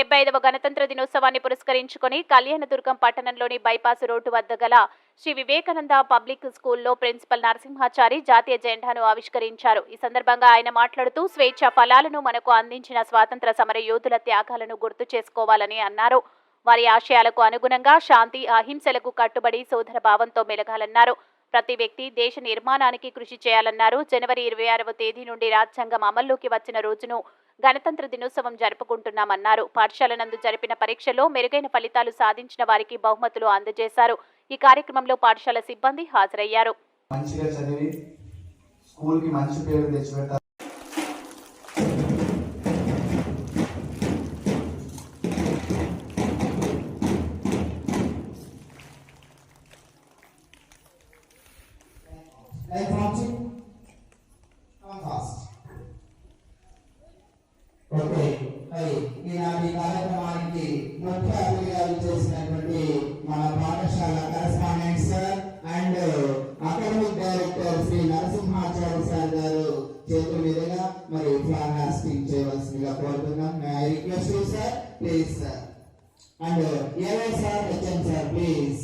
డెబ్బై ఐదవ గణతంత్ర దినోత్సవాన్ని పురస్కరించుకొని కళ్యాణదుర్గం పట్టణంలోని బైపాస్ రోడ్డు వద్ద గల శ్రీ వివేకానంద పబ్లిక్ స్కూల్లో ప్రిన్సిపల్ నరసింహాచారి జాతీయ జెండాను ఆవిష్కరించారు. ఈ సందర్భంగా ఆయన మాట్లాడుతూ స్వేచ్ఛ ఫలాలను మనకు అందించిన స్వాతంత్ర సమర యోధుల త్యాగాలను గుర్తు చేసుకోవాలని అన్నారు. వారి ఆశయాలకు అనుగుణంగా శాంతి అహింసలకు కట్టుబడి సోదర భావంతో మెలగాలన్నారు. ప్రతి వ్యక్తి దేశ నిర్మాణానికి కృషి చేయాలన్నారు. జనవరి ఇరవై ఆరవ తేదీ నుండి రాజ్యాంగం అమల్లోకి వచ్చిన రోజును గణతంత్ర దినోత్సవం జరుపుకుంటున్నామన్నారు. పాఠశాల నందు జరిపిన పరీక్షలో మెరుగైన ఫలితాలు సాధించిన వారికి బహుమతులు అందజేశారు. ఈ కార్యక్రమంలో పాఠశాల సిబ్బంది హాజరయ్యారు. మంచిగా చదివి స్కూల్కి మంచి పేరు తెచ్చిపెట్టాలి మరి ఈనాటి కార్యక్రమానికి ముఖ్య అతిథిగా చేసినటువంటి మన పాఠశాల correspondent sir and academic director Shri Narasimhachari sir గారు చేతుల మీదుగా మరి ఫ్లాగ్ హాస్టింగ్ చేయవలసిందిగా కోరుతున్నాం. May I request sir please sir and ఏవై sir వచ్చాను సార్ ప్లీజ్